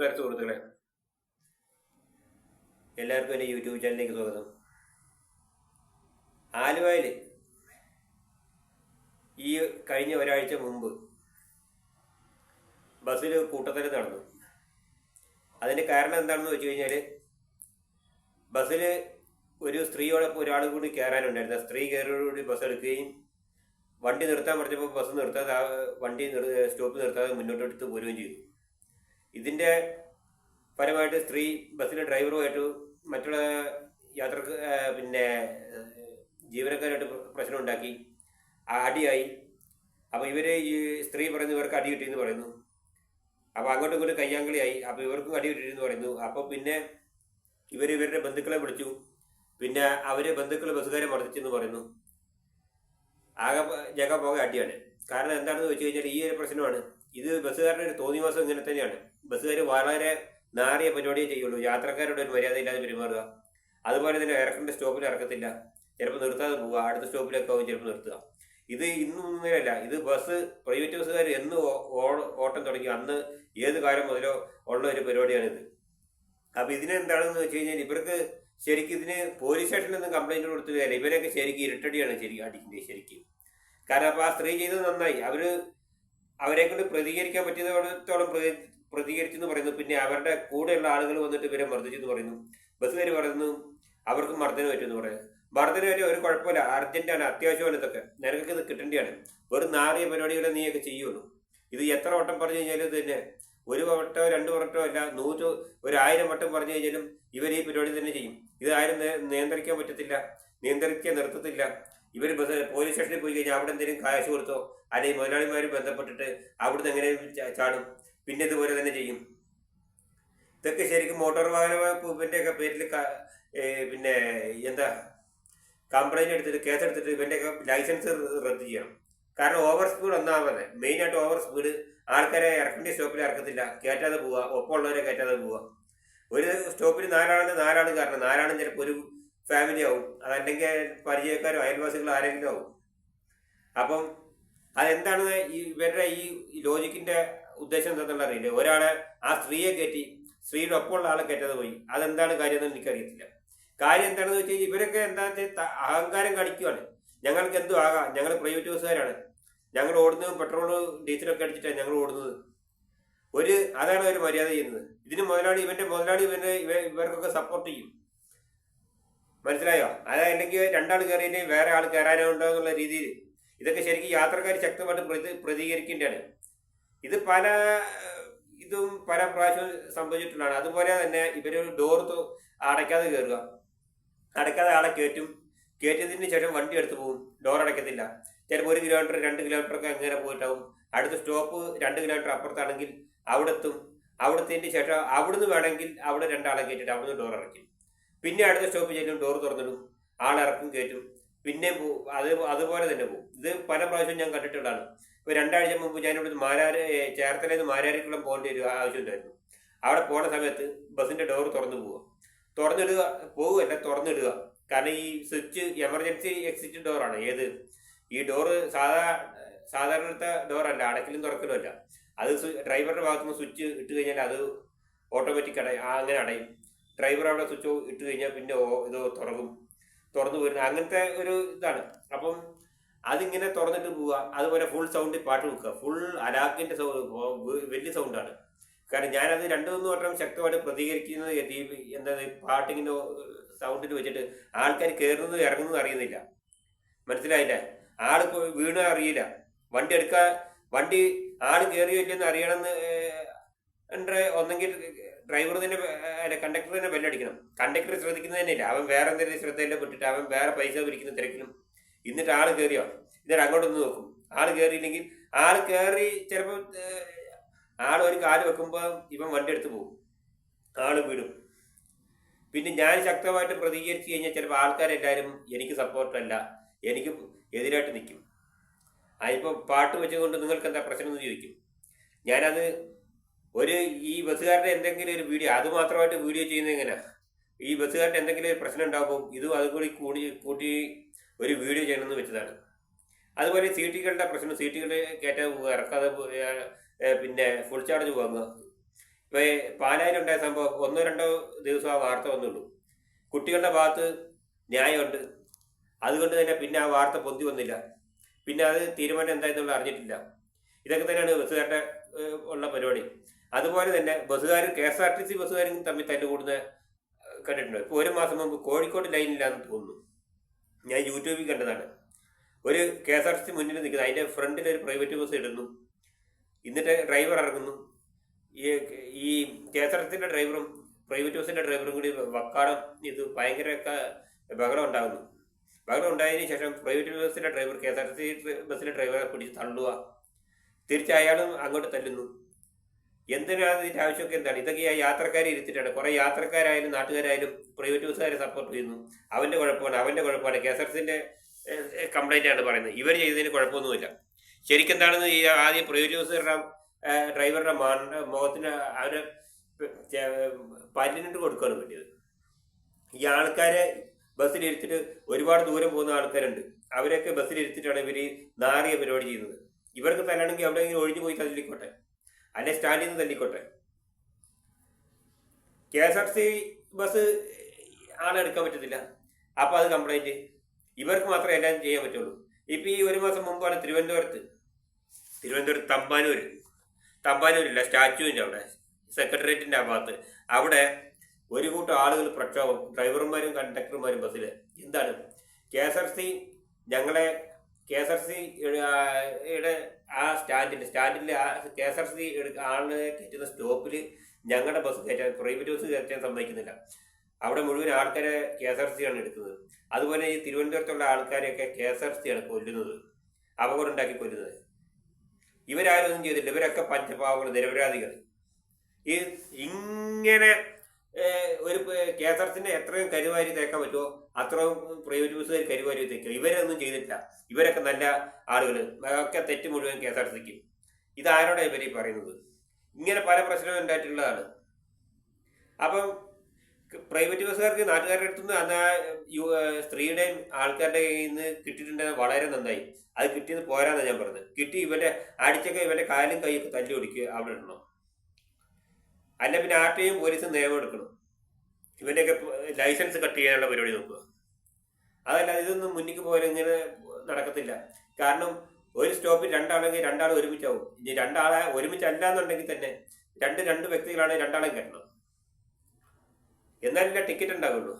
നമസ്കാരം സുഹൃത്തുക്കളെ എല്ലാവർക്കും എന്റെ യൂട്യൂബ് ചാനലിലേക്ക് സ്വാഗതം. ആലുവയിൽ ഈ കഴിഞ്ഞ ഒരാഴ്ച മുമ്പ് ബസ്സിൽ കൂട്ടത്തിൽ നടന്നു. അതിന്റെ കാരണം എന്താണെന്ന് വെച്ച് കഴിഞ്ഞാൽ ബസ്സിൽ ഒരു സ്ത്രീയോടൊപ്പം ഒരാൾ കൂടി കയറാനുണ്ടായിരുന്നു. സ്ത്രീ കയറിയോടുകൂടി ബസ് എടുക്കുകയും വണ്ടി നിർത്താൻ പറഞ്ഞപ്പോൾ ബസ് നിർത്താതെ വണ്ടി സ്റ്റോപ്പ് നിർത്താതെ മുന്നോട്ടെടുത്ത് പോരുകയും ചെയ്തു. ഇതിന്റെ ഫലമായിട്ട് സ്ത്രീ ബസ്സിലെ ഡ്രൈവറുമായിട്ട് മറ്റുള്ള യാത്രയ്ക്ക് പിന്നെ ജീവനക്കാരായിട്ട് പ്ര- പ്രശ്നം ഉണ്ടാക്കി. അടിയായി. അപ്പോൾ ഇവർ ഈ സ്ത്രീ പറയുന്നു ഇവർക്ക് അടി കിട്ടിയെന്ന് പറയുന്നു. അപ്പോൾ അങ്ങോട്ടും ഇങ്ങോട്ടും കയ്യാങ്കളിയായി. അപ്പോൾ ഇവർക്കും അടി കിട്ടിയെന്ന് പറയുന്നു. അപ്പോൾ പിന്നെ ഇവർ ഇവരുടെ ബന്ധുക്കളെ വിളിച്ചു. പിന്നെ അവരെ ബന്ധുക്കൾ ബസ്സുകാരെ മർദ്ദിച്ചെന്ന് പറയുന്നു. ആകെ ജഗ പോകെ അടിയാണ്. കാരണം എന്താണെന്ന് വെച്ച് കഴിഞ്ഞാൽ ഈ ഒരു പ്രശ്നമാണ്. ഇത് ബസ്സുകാരുടെ ഒരു തോന്നിവാസം ഇങ്ങനെ തന്നെയാണ്. ബസ്സുകാർ വളരെ നാറിയ പരിപാടിയേ ചെയ്യുള്ളൂ. യാത്രക്കാരുടെ ഒരു മര്യാദയില്ലാതെ പെരുമാറുക. അതുപോലെ തന്നെ ഇറക്കേണ്ട സ്റ്റോപ്പിൽ ഇറക്കത്തില്ല. ചിലപ്പോൾ നിർത്താതെ പോവുക. അടുത്ത സ്റ്റോപ്പിലൊക്കെ ആവും ചിലപ്പോൾ നിർത്തുക. ഇത് ഇന്നും ഇങ്ങനെയല്ല. ഇത് ബസ് പ്രൈവറ്റ് ബസ്സുകാർ എന്ന് ഓട്ടം തുടങ്ങി അന്ന് ഏത് കാലം മുതലോ ഉള്ള ഒരു പരിപാടിയാണിത്. അപ്പോൾ ഇതിനെന്താണെന്ന് വെച്ച് കഴിഞ്ഞാൽ ഇവർക്ക് ശരിക്കും ഇതിന് പോലീസ് സ്റ്റേഷനിൽ നിന്ന് കംപ്ലൈന്റ് കൊടുത്തില്ല ഇവരൊക്കെ ശരിക്കും ഇരുട്ടടിയാണ് ശരിക്കും അടിക്കുന്നത് ശരിക്കും. കാരണം അപ്പോൾ ആ സ്ത്രീ ചെയ്തത് നന്നായി. അവർ അവരെ കൊണ്ട് പ്രതികരിക്കാൻ പറ്റിയതോടത്തോളം പ്രതികരിച്ചു എന്ന് പറയുന്നു. പിന്നെ അവരുടെ കൂടെയുള്ള ആളുകൾ വന്നിട്ട് ഇവരെ മർദ്ദിച്ചെന്ന് പറയുന്നു. ബസ്സുകാർ പറയുന്നു അവർക്ക് മർദ്ദനം പറ്റുമെന്ന് പറയുന്നു മർദ്ദനം പറ്റിയ ഒരു കുഴപ്പമില്ല. അർജന്റാണ് അത്യാവശ്യമാണ് ഇതൊക്കെ. നിനക്ക് ഇത് കിട്ടേണ്ടിയാണ്. ഒരു നാറിയ പരിപാടികളെ നീയൊക്കെ ചെയ്യുള്ളൂ. ഇത് എത്ര വട്ടം പറഞ്ഞു കഴിഞ്ഞാലും തന്നെ. ഒരു വട്ടോ രണ്ട് വട്ടോ അല്ല നൂറ് ഒരു ആയിരം വട്ടം പറഞ്ഞു കഴിഞ്ഞാലും ഇവർ ഈ പരിപാടി തന്നെ ചെയ്യും. ഇത് ആരും നിയന്ത്രിക്കാൻ പറ്റത്തില്ല. നിയന്ത്രിക്കാൻ നിർത്തത്തില്ല. ഇവർ പോലീസ് സ്റ്റേഷനിൽ പോയി കഴിഞ്ഞാൽ അവിടെ എന്തെങ്കിലും കാശ് കൊടുത്തോ? അല്ലെങ്കിൽ മുതലാളിമാർ ബന്ധപ്പെട്ടിട്ട് അവിടുന്ന് എങ്ങനെ ചാടും? പിന്നെ ഇതുപോലെ തന്നെ ചെയ്യും. ഇതൊക്കെ ശരിക്കും മോട്ടോർ വാഹന വകുപ്പിന്റെയൊക്കെ പേരിൽ പിന്നെ എന്താ കംപ്ലൈന്റ് എടുത്തിട്ട് കേസെടുത്തിട്ട് ഇവന്റെ ഒക്കെ ലൈസൻസ് റദ്ദ് ചെയ്യണം. കാരണം ഓവർ സ്പീഡ് ഒന്നാമത് മെയിനായിട്ട് ഓവർ സ്പീഡ് ആൾക്കാരെ ഇറക്കേണ്ട സ്റ്റോപ്പിൽ ഇറക്കത്തില്ല. കയറ്റാതെ പോവുക ഒപ്പമുള്ളവരെ കയറ്റാതെ പോവുക ഒരു സ്റ്റോപ്പിൽ നാലാളുണ്ട് നാലാളും കാരണം നാലാളും ചിലപ്പോൾ ഒരു ഫാമിലി ആവും. അതല്ലെങ്കിൽ പരിചയക്കാരോ അയൽവാസികളോ ആരെങ്കിലും ആവും. അപ്പം അതെന്താണ് ഈ ഇവരുടെ ഈ ലോജിക്കിന്റെ ഉദ്ദേശം എന്താണെന്നുള്ള അറിയില്ല. ഒരാളെ ആ സ്ത്രീയെ കയറ്റി സ്ത്രീയുടെ ഒപ്പമുള്ള ആളെ കയറ്റാതെ പോയി. അതെന്താണ് കാര്യം എന്ന് എനിക്കറിയത്തില്ല. കാര്യം എന്താണെന്ന് വെച്ച് കഴിഞ്ഞാൽ ഇവരൊക്കെ എന്താണെന്ന് വെച്ചാൽ അഹങ്കാരം കാണിക്കുവാണ്. ഞങ്ങൾക്ക് എന്തും ആകാം. ഞങ്ങൾ പ്രൈവറ്റ് ബസ്സുകാരാണ് ഞങ്ങൾ ഓടുന്നത് പെട്രോൾ ഡീസലൊക്കെ അടിച്ചിട്ടാണ് ഞങ്ങൾ ഓടുന്നത്. ഒരു അതാണ് അവർ മര്യാദ ചെയ്യുന്നത്. ഇതിന് മുതലാളി ഇവന്റെ മുതലാളി ഇവന്റെ ഇവർക്കൊക്കെ സപ്പോർട്ട് ചെയ്യും. മനസ്സിലായോ? അതല്ലെങ്കിൽ രണ്ടാൾ കയറിയിട്ട് വേറെ ആൾ കയറാനോ ഉണ്ടോ എന്നുള്ള രീതിയിൽ ഇതൊക്കെ ശരിക്കും യാത്രക്കാർ ശക്തമായിട്ട് പ്രതി പ്രതികരിക്കേണ്ടതാണ് ഇത് പല ഇതും പല പ്രാവശ്യവും സംഭവിച്ചിട്ടുള്ളതാണ്. അതുപോലെ തന്നെ ഇവർ ഡോർ അടയ്ക്കാതെ കയറുക അടയ്ക്കാതെ ആളെ കയറ്റും കയറ്റിയതിന് ശേഷം വണ്ടി എടുത്ത് പോകും ഡോർ അടയ്ക്കത്തില്ല. ചിലപ്പോൾ ഒരു കിലോമീറ്റർ രണ്ട് കിലോമീറ്റർ ഒക്കെ അങ്ങനെ പോയിട്ടാവും. അടുത്ത സ്റ്റോപ്പ് രണ്ട് കിലോമീറ്റർ അപ്പുറത്താണെങ്കിൽ അവിടെ എത്തും ശേഷം അവിടുന്ന് വേണമെങ്കിൽ അവിടെ രണ്ടാളെ കയറ്റിയിട്ട് അവിടുന്ന് ഡോർ അടയ്ക്കും. പിന്നെ അടുത്ത സ്റ്റോപ്പ് ചെല്ലും ഡോർ തുറന്നിടും ആളിറക്കും കയറ്റും. പിന്നെ പോവും അത് അതുപോലെ തന്നെ പോകും. ഇത് പല പ്രാവശ്യം ഞാൻ കണ്ടിട്ടുള്ളതാണ്. ഇപ്പോൾ രണ്ടാഴ്ച മുമ്പ് ഞാൻ ഇവിടുന്ന് മാരാര് ചേർത്തലയിൽ നിന്ന് മാരാരിക്കുളം പോകേണ്ട ഒരു ആവശ്യം ഉണ്ടായിരുന്നു അവിടെ പോണ സമയത്ത് ബസ്സിന്റെ ഡോർ തുറന്നു പോവുക. തുറന്നിടുക പോവുകയല്ല തുറന്നിടുക. കാരണം ഈ സ്വിച്ച് എമർജൻസി എക്സിറ്റ് ഡോറാണ് ഏത്? ഈ ഡോറ് സാധാ സാധാരണത്തെ ഡോറല്ല അടക്കലും തുറക്കലും അല്ല. അത് ഡ്രൈവറുടെ ഭാഗത്തുനിന്ന് സ്വിച്ച് ഇട്ട് കഴിഞ്ഞാൽ അത് ഓട്ടോമാറ്റിക് അടയും അങ്ങനെ അടയും. ഡ്രൈവർ അവിടെ സ്വിച്ച് ഇട്ട് കഴിഞ്ഞാൽ പിന്നെ ഇത് തുറക്കും തുറന്നു വരുന്ന അങ്ങനത്തെ ഒരു ഇതാണ് അപ്പം അതിങ്ങനെ തുറന്നിട്ട് പോവുക അതുപോലെ ഫുൾ സൗണ്ടിൽ പാട്ട് വെക്കുക ഫുൾ അലാക്കിന്റെ സൗണ്ട് വലിയ സൗണ്ടാണ് കാരണം ഞാനത് രണ്ടു മൂന്ന് വട്ടം ശക്തമായിട്ട് പ്രതികരിക്കുന്നത് എന്താ പാട്ടിങ്ങനെ സൗണ്ടിൽ വെച്ചിട്ട് ആൾക്കാർ കയറുന്നത് ഇറങ്ങുന്നത് അറിയുന്നില്ല മനസ്സിലായില്ല ആൾ വീണ അറിയില്ല വണ്ടി എടുക്കാൻ വണ്ടി ആൾ കയറിയോ ഇല്ലെന്ന് അറിയണമെന്ന് ഒന്നെങ്കിൽ ഡ്രൈവർ തന്നെ അല്ല കണ്ടക്ടർ തന്നെ ബെല്ലടിക്കണം കണ്ടക്ടർ ശ്രദ്ധിക്കുന്നത് തന്നെയില്ല അവൻ വേറെ എന്തെങ്കിലും ശ്രദ്ധയില്ല പെട്ടിട്ട് അവൻ വേറെ പൈസ പിരിക്കുന്ന തിരക്കിലും എന്നിട്ട് ആൾ കയറിയോ എന്നിട്ട് അങ്ങോട്ടൊന്ന് നോക്കും. ആൾ കയറിയില്ലെങ്കിൽ ആൾ കയറി ചിലപ്പോൾ ആൾ ഒരു കാൽ വെക്കുമ്പോൾ ഇവൻ വണ്ടി എടുത്ത് പോകും. ആൾ വീടും പിന്നെ ഞാൻ ശക്തമായിട്ട് പ്രതികരിച്ചു കഴിഞ്ഞാൽ ചിലപ്പോൾ ആൾക്കാരെല്ലാവരും എനിക്ക് സപ്പോർട്ടല്ല എനിക്ക് എതിരായിട്ട് നിൽക്കും അതിപ്പോൾ പാട്ട് വെച്ചുകൊണ്ട് നിങ്ങൾക്ക് എന്താ പ്രശ്നം എന്ന് ചോദിക്കും. ഞാനത് ഒരു ഈ ബസ്സുകാരുടെ എന്തെങ്കിലും ഒരു വീഡിയോ അത് മാത്രമായിട്ട് വീഡിയോ ചെയ്യുന്നത് ഈ ബസ്സുകാരുടെ എന്തെങ്കിലും ഒരു പ്രശ്നം ഉണ്ടാകുമ്പോൾ ഇതും അതും കൂടി കൂടി കൂട്ടി ഒരു വീഡിയോ ചെയ്യണമെന്ന് വെച്ചതാണ്. അതുപോലെ സീറ്റുകളുടെ പ്രശ്നം സീറ്റുകൾ കയറ്റാതെ ഇറക്കാതെ പിന്നെ ഫുൾ ചാർജ് വാങ്ങുക. ഇപ്പൊ പാലായിലുണ്ടായ സംഭവം ഒന്നോ രണ്ടോ ദിവസം ആ വാർത്ത വന്നുള്ളൂ. കുട്ടികളുടെ ഭാഗത്ത് ന്യായമുണ്ട്. അതുകൊണ്ട് തന്നെ പിന്നെ ആ വാർത്ത പൊന്തി വന്നില്ല. പിന്നെ അത് തീരുമാനം എന്തായെന്നുള്ള അറിഞ്ഞിട്ടില്ല. ഇതൊക്കെ തന്നെയാണ് ബസ്സുകാരുടെ ഉള്ള പരിപാടി. അതുപോലെ തന്നെ ബസ്സുകാരും K S R T C ബസ്സുകാരും തമ്മിൽ തല്ലുകൂടുന്ന കൂടുന്ന കണ്ടിട്ടുണ്ട്? ഇപ്പോൾ ഒരു മാസം മുമ്പ് കോഴിക്കോട് ലൈനില്ലാന്ന് തോന്നുന്നു. ഞാൻ യൂട്യൂബിൽ കണ്ടതാണ്. ഒരു K S R T C മുന്നിൽ നിൽക്കുന്നത് അതിന്റെ ഫ്രണ്ടിൽ ഒരു പ്രൈവറ്റ് ബസ് ഇടുന്നു. എന്നിട്ട് ഡ്രൈവർ ഇറങ്ങുന്നു. ഈ ഈ കെ എസ് ആർ ടി സിന്റെ ഡ്രൈവറും പ്രൈവറ്റ് ബസ്സിന്റെ ഡ്രൈവറും കൂടി വക്കാടം ഇത് ഭയങ്കര ബഹളം ഉണ്ടാകുന്നു. ബഹളം ഉണ്ടായതിനു ശേഷം പ്രൈവറ്റ് ബസ്സിന്റെ driver K S R T C ബസ്സിന്റെ ഡ്രൈവറെ പിടിച്ച് തള്ളുക. തിരിച്ച് അയാളും അങ്ങോട്ട് തല്ലുന്നു. എന്തിനാണ് ഇതിന്റെ ആവശ്യമൊക്കെ? എന്താണ്? ഇതൊക്കെ ആ യാത്രക്കാരെ ഇരുത്തിയിട്ടാണ്. കുറേ യാത്രക്കാരായാലും നാട്ടുകാരായാലും പ്രൈവറ്റ് ബസ്സുകാരെ സപ്പോർട്ട് ചെയ്യുന്നു. അവന്റെ കുഴപ്പമാണ് അവന്റെ കുഴപ്പമാണ്. കെ എസ് ആർ സിന്റെ കംപ്ലൈന്റ് പറയുന്നത്. ഇവർ ചെയ്തതിന് കുഴപ്പമൊന്നുമില്ല. ശരിക്കും എന്താണെന്ന് ആദ്യം പ്രൈവറ്റ് ബസ്സുകാരുടെ ഡ്രൈവറുടെ മുഖത്തിന് അവരെ പല്ലിനിട്ട് കൊടുക്കുകയാണ് വേണ്ടിയത്. ഈ ആൾക്കാരെ ബസ്സിലിരുത്തിട്ട് ഒരുപാട് ദൂരം പോകുന്ന ആൾക്കാരുണ്ട്. അവരൊക്കെ ബസ്സിലിരുത്തിയിട്ടാണ് ഇവർ നാറിയ പരിപാടി ചെയ്യുന്നത്. ഇവർക്ക് തല്ലാണെങ്കിൽ അവിടെ ഒഴിഞ്ഞു പോയി തല്ലിക്കോട്ടെ. അല്ലെ നിന്ന് തല്ലിക്കോട്ടെ? K S R C bus ആളെടുക്കാൻ പറ്റത്തില്ല. അപ്പോൾ അത് കംപ്ലൈന്റ് ഇവർക്ക് മാത്രമേ എല്ലാം ചെയ്യാൻ പറ്റുള്ളൂ. ഇപ്പോൾ ഈ ഒരു മാസം മുമ്പാണ് തിരുവനന്തപുരത്ത്. തിരുവനന്തപുരത്ത് തമ്പാനൂർ തമ്പാനൂരില്ല സ്റ്റാച്യുവിന്റെ അവിടെ. സെക്രട്ടേറിയറ്റിന്റെ ഭാഗത്ത്. അവിടെ ഒരു കൂട്ടം ആളുകൾ പ്രക്ഷോഭം. ഡ്രൈവർമാരും കണ്ടക്ടർമാരും ബസ്സിൽ എന്താണ്? കെ എസ് ആർ സി ഞങ്ങളെ കെ എസ് ആർ സി യുടെ ആ സ്റ്റാൻഡിൽ സ്റ്റാൻഡിൽ ആ കെ എസ് ആർ സി ആളിനെ കയറ്റുന്ന സ്റ്റോപ്പിൽ ഞങ്ങളുടെ ബസ് കയറ്റാൻ പ്രൈവറ്റ് ബസ് കയറ്റാൻ സമ്മതിക്കുന്നില്ല. അവിടെ മുഴുവൻ ആൾക്കാരെ കെ എസ് ആർ സി ആണ് എടുക്കുന്നത് അതുപോലെ ഈ തിരുവനന്തപുരത്തുള്ള ആൾക്കാരെയൊക്കെ കെ എസ് ആർ സി ആണ് കൊല്ലുന്നത്. അപകടം ഉണ്ടാക്കി കൊല്ലുന്നത്. ഇവരാരും ഒന്നും ചെയ്തില്ല ഇവരൊക്കെ പഞ്ചപാവങ്ങൾ നിരപരാധികൾ ഈ ഇങ്ങനെ ഒരു കെ എസ് എത്രയും കരുവാരി തേക്കാൻ പറ്റുമോ അത്രയും പ്രൈവറ്റ് ബസ്സുകാർ കരുവാരി തേക്കും. ഇവരൊന്നും ചെയ്തിട്ടില്ല. ഇവരൊക്കെ നല്ല ആളുകൾ ഒക്കെ തെറ്റ് മുഴുവൻ കെ എസ് ആർ സിക്ക് ഇതാരോടെ ഇവർ ഈ പറയുന്നത്? ഇങ്ങനെ പല പ്രശ്നവും ഉണ്ടായിട്ടുള്ളതാണ്. അപ്പം പ്രൈവറ്റ് ബസ്സുകാർക്ക് നാട്ടുകാരുടെ അടുത്തുനിന്ന് അന്ന് ആ സ്ത്രീയുടെയും ആൾക്കാരുടെ കയ്യിൽ നിന്ന് കിട്ടിയിട്ടുണ്ടെങ്കിൽ വളരെ നന്നായി. അത് കിട്ടിയത് പോരാന്നാണ് ഞാൻ പറഞ്ഞത്. കിട്ടി ഇവന്റെ അടിച്ചൊക്കെ ഇവന്റെ കാലും കൈയൊക്കെ തല്ലി ഒടിക്കുക അവിടെ ഇടണം? അല്ല പിന്നെ ആർ ടി പോലീസും നിയമം എടുക്കണം. ഇവന്റെയൊക്കെ ലൈസൻസ് കട്ട് ചെയ്യാനുള്ള പരിപാടി നോക്കുക. അതല്ല ഇതൊന്നും മുന്നിക്ക് പോയാൽ ഇങ്ങനെ നടക്കത്തില്ല. കാരണം ഒരു സ്റ്റോപ്പിൽ രണ്ടാളെങ്കിൽ രണ്ടാൾ ഒരുമിച്ചാവും. ഇനി രണ്ടാളെ ഒരുമിച്ചല്ല എന്നുണ്ടെങ്കിൽ തന്നെ രണ്ട് രണ്ട് വ്യക്തികളാണ് രണ്ടാളെയും കയറ്റണം എന്നാലല്ല ടിക്കറ്റ് ഉണ്ടാവുള്ളൂ.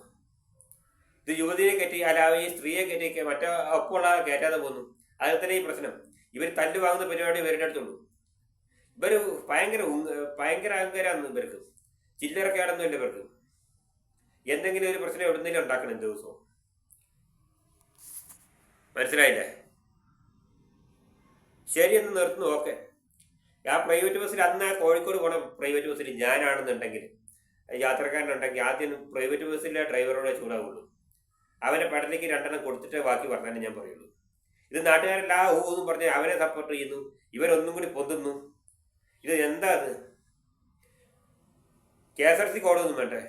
ഇത് യുവതിയെ കയറ്റി അല്ല ഈ സ്ത്രീയെ കയറ്റി മറ്റേ ഒപ്പമുള്ള കയറ്റാതെ പോകുന്നു. അതിൽ തന്നെ ഈ പ്രശ്നം. ഇവർ തല്ല് വാങ്ങുന്ന പരിപാടി ഇവരുടെ അടുത്തുള്ളൂ. ഇവർ ഭയങ്കര ഭയങ്കര അഹങ്കാരാണ് ഇവർക്ക്. ചില്ലറക്കേടൊന്നുമില്ല ഇവർക്ക്. എന്തെങ്കിലും ഒരു പ്രശ്നം എവിടുന്നെങ്കിലും ഉണ്ടാക്കണം എന്ത് ദിവസവും. മനസ്സിലായില്ലേ? ശരി എന്ന് നിർത്തുന്നു ഓക്കെ ആ പ്രൈവറ്റ് ബസ്സിൽ അന്ന് ആ കോഴിക്കോട് പോണ പ്രൈവറ്റ് ബസ്സിൽ ഞാനാണെന്നുണ്ടെങ്കിൽ യാത്രക്കാരനുണ്ടെങ്കിൽ ആദ്യം പ്രൈവറ്റ് ബസ്സിലെ ഡ്രൈവറോടെ ചൂടാവുള്ളൂ. അവനെ പഠനയ്ക്ക് രണ്ടെണ്ണം കൊടുത്തിട്ടേ ബാക്കി പറഞ്ഞാലും ഞാൻ പറയുള്ളൂ. ഇത് നാട്ടുകാരെല്ലാം ഊന്നും എന്നും പറഞ്ഞ് സപ്പോർട്ട് ചെയ്യുന്നു. ഇവരൊന്നും കൂടി പൊന്തുന്നു. ഇത് എന്താ അത്? കെ എസ് ആർ സി കോടൊന്നും വേണ്ടേ?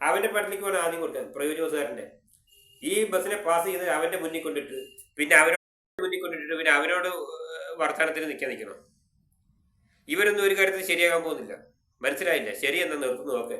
അവന്റെ പെടലേക്ക് വേണം ആദ്യം കൊടുക്കാൻ പ്രൈവറ്റ് ബസ്സുകാരന്റെ ഈ ബസ്സിനെ പാസ് ചെയ്ത് അവന്റെ മുന്നിൽ കൊണ്ടിട്ട് പിന്നെ അവരോട് മുന്നിൽ കൊണ്ടിട്ട് പിന്നെ അവനോട് ഏഹ് വർത്തമാനത്തിന് നിൽക്കാൻ നിൽക്കണം? ഇവരൊന്നും ഒരു കാര്യത്തിൽ ശരിയാകാൻ പോകുന്നില്ല. മനസ്സിലായില്ല? ശരി നിർത്തുന്നു ഓക്കെ